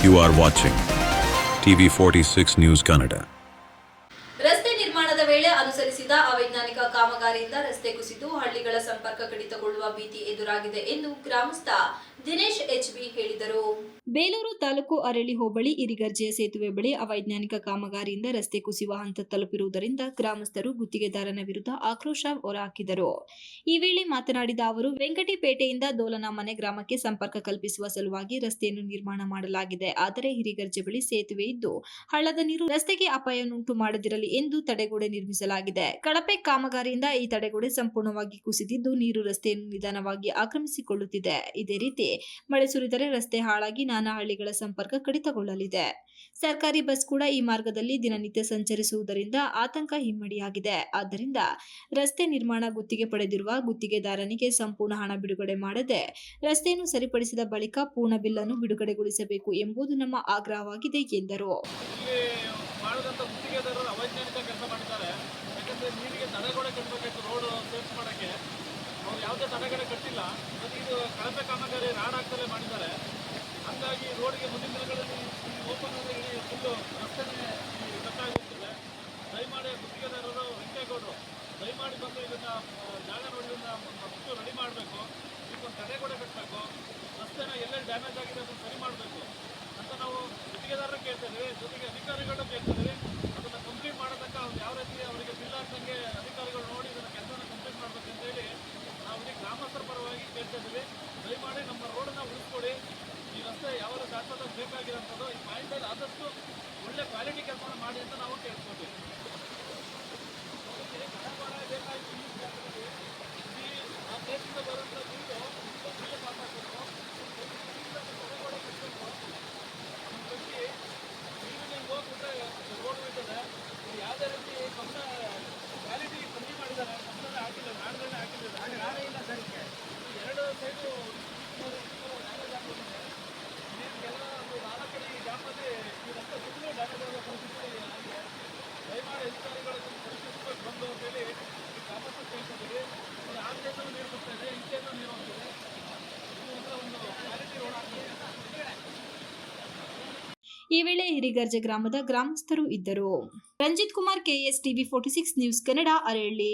You are watching TV 46 News Kannada. ರಸ್ತೆ ನಿರ್ಮಾಣದ ವೇಳೆ ಅನುಸರಿಸಿದ ಅವೈಜ್ಞಾನಿಕ ಕಾಮಗಾರಿಯಿಂದ ರಸ್ತೆ ಕುಸಿದು ಹಳ್ಳಿಗಳ ಸಂಪರ್ಕ ಕಡಿತಗೊಳ್ಳುವ ಭೀತಿ ಎದುರಾಗಿದೆ ಎಂದು ಗ್ರಾಮಸ್ಥ ದಿನೇಶ್ ಎಚ್ಬಿ ಹೇಳಿದರು. ಬೇಲೂರು ತಾಲೂಕು ಅರಳಿ ಹೋಬಳಿ ಇರಿಗರ್ಜೆಯ ಸೇತುವೆ ಬಳಿ ಅವೈಜ್ಞಾನಿಕ ಕಾಮಗಾರಿಯಿಂದ ರಸ್ತೆ ಕುಸಿಯುವ ಹಂತ ತಲುಪಿರುವುದರಿಂದ ಗ್ರಾಮಸ್ಥರು ಗುತ್ತಿಗೆದಾರನ ವಿರುದ್ಧ ಆಕ್ರೋಶ ಹೊರಹಾಕಿದರು. ಈ ವೇಳೆ ಮಾತನಾಡಿದ ಅವರು, ವೆಂಕಟಿಪೇಟೆಯಿಂದ ದೋಲನಮನೆ ಗ್ರಾಮಕ್ಕೆ ಸಂಪರ್ಕ ಕಲ್ಪಿಸುವ ಸಲುವಾಗಿ ರಸ್ತೆಯನ್ನು ನಿರ್ಮಾಣ ಮಾಡಲಾಗಿದೆ. ಆದರೆ ಹಿರಿಗರ್ಜೆ ಬಳಿ ಸೇತುವೆ ಇದ್ದು, ಹಳ್ಳದ ನೀರು ರಸ್ತೆಗೆ ಅಪಾಯವನ್ನುಂಟು ಮಾಡದಿರಲಿ ಎಂದು ತಡೆಗೋಡೆ ನಿರ್ಮಿಸಲಾಗಿದೆ. ಕಳಪೆ ಕಾಮಗಾರಿಯಿಂದ ಈ ತಡೆಗೋಡೆ ಸಂಪೂರ್ಣವಾಗಿ ಕುಸಿದಿದ್ದು, ನೀರು ರಸ್ತೆಯನ್ನು ನಿಧಾನವಾಗಿ ಆಕ್ರಮಿಸಿಕೊಳ್ಳುತ್ತಿದೆ. ಇದೇ ರೀತಿ ಮಳೆ ಸುರಿದರೆ ರಸ್ತೆ ಹಾಳಾಗಿ ನಾನಾ ಹಳ್ಳಿಗಳ ಸಂಪರ್ಕ ಕಡಿತಗೊಳ್ಳಲಿದೆ. ಸರ್ಕಾರಿ ಬಸ್ ಕೂಡ ಈ ಮಾರ್ಗದಲ್ಲಿ ದಿನನಿತ್ಯ ಸಂಚರಿಸುವುದರಿಂದ ಆತಂಕ ಹಿಮ್ಮಡಿಯಾಗಿದೆ. ಆದ್ದರಿಂದ ರಸ್ತೆ ನಿರ್ಮಾಣ ಗುತ್ತಿಗೆ ಪಡೆದಿರುವ ಗುತ್ತಿಗೆದಾರನಿಗೆ ಸಂಪೂರ್ಣ ಹಣ ಬಿಡುಗಡೆ ಮಾಡದೆ ರಸ್ತೆಯನ್ನು ಸರಿಪಡಿಸಿದ ಬಳಿಕ ಪೂರ್ಣ ಬಿಲ್ಲನ್ನು ಬಿಡುಗಡೆಗೊಳಿಸಬೇಕು ಎಂಬುದು ನಮ್ಮ ಆಗ್ರಹವಾಗಿದೆ ಎಂದರು. ಕೆಲಸ ಮಾಡಿದ್ದಾರೆ ಯಾಕಂದರೆ ನೀರಿಗೆ ತಡೆಗೋಡೆ ಕಟ್ಟಬೇಕಾಯ್ತು ರೋಡ್ ಸೇಫ್ ಮಾಡೋಕ್ಕೆ ಅವ್ರು ಯಾವುದೇ ತಡೆಗೋಡೆ ಕಟ್ಟಿಲ್ಲ. ಮತ್ತು ಇದು ಕಳಪೆ ಕಾಮಗಾರಿ ರಾಡ್ ಹಾಕ್ತಲೇ ಮಾಡಿದ್ದಾರೆ. ಹಂಗಾಗಿ ರೋಡ್ಗೆ ಮುಂದಿನ ದಿನಗಳಲ್ಲಿ ಓಪನ್ ಆದರೆ ಇಡೀ ಫುಲ್ ರಸ್ತೆನೇ ಈ ಕಟ್ಟಾಗೋಗ್ತದೆ ದಯಮಾಡಿ ಗುತ್ತಿಗೆದಾರರು, ವೆಂಕೇಗೌಡರು, ದಯಮಾಡಿ ಬಂದು ಇದನ್ನು ಜಾಗ ಇದನ್ನು ಫಸ್ಟು ರೆಡಿ ಮಾಡಬೇಕು. ಇದಕ್ಕೊಂದು ತಡೆಗೋಡೆ ಕಟ್ಟಬೇಕು ರಸ್ತೆನ ಎಲ್ಲೆಲ್ಲಿ ಡ್ಯಾಮೇಜ್ ಆಗಿದೆ ಅದನ್ನು ಸರಿ ಮಾಡಬೇಕು ಅಂತ ನಾವು ಗುತ್ತಿಗೆದಾರರು ಕೇಳ್ತಿದ್ವಿ ಜೊತೆಗೆ ಅಧಿಕಾರಿಗಳು ಕೇಳ್ತಾ ಕಂಪ್ಲೀಟ್ ಮಾಡೋದಕ್ಕೆ ಅವ್ರು ಯಾವ ರೀತಿ ಅವರಿಗೆ ಬಿಲ್ ಹಾಕ್ದಂಗೆ ಅಧಿಕಾರಿಗಳು ನೋಡಿ ಇದನ್ನ ಕೆಲಸನ ಕಂಪ್ಲೀಟ್ ಮಾಡ್ಬೇಕು ಅಂತ ಹೇಳಿ ನಾವು ಇಡೀ ಗ್ರಾಮಸ್ಥರ ಪರವಾಗಿ ಕೇಳ್ತಾ ಇದ್ದೀವಿ ದಯಮಾಡಿ ನಮ್ಮ ರೋಡನ್ನ ಉಳಿಸ್ಕೊಡಿ ಈ ರಸ್ತೆ ಯಾವಾಗ ಶಾಶ್ವತ ಬೇಕಾಗಿರೋಂಥದ್ದು. ಈ ಪಾಯಿಂಟಲ್ಲಿ ಆದಷ್ಟು ಒಳ್ಳೆ ಕ್ವಾಲಿಟಿ ಕೆಲಸ ಮಾಡಿ ಅಂತ ನಾವು ಕೇಳ್ಕೊತೀವಿ. ಬೇಕಾಗಿ ಈ ಆ ದೇಶದಿಂದ ಬರುವಂಥ ನೀರು ಒಳ್ಳೆ ಅದನ್ನ ಕಟ್ಟಿ ನೀರಿನ ಹೋಗ್ಬಿಟ್ರೆ ರೋಡ್ ಇದು ಯಾವುದೇ ರೀತಿ ಕಬ್ಬಣ ಕ್ವಾಲಿಟಿ ಕಮ್ಮಿ ಮಾಡಿದ್ದಾರೆ. ಕಬ್ಬಣ ಹಾಕಿಲ್ಲ ನಾಡದಲ್ಲೇ ಹಾಕಿಲ್ಲ. ನಾಳೆ ಇಲ್ಲ. ಈ ಈ ವೇಳೆ ಹಿರಿಗರ್ಜೆ ಗ್ರಾಮದ ಗ್ರಾಮಸ್ಥರು ಇದ್ದರು. Ranjith Kumar, KS TV forty six news Kannada, Aralli.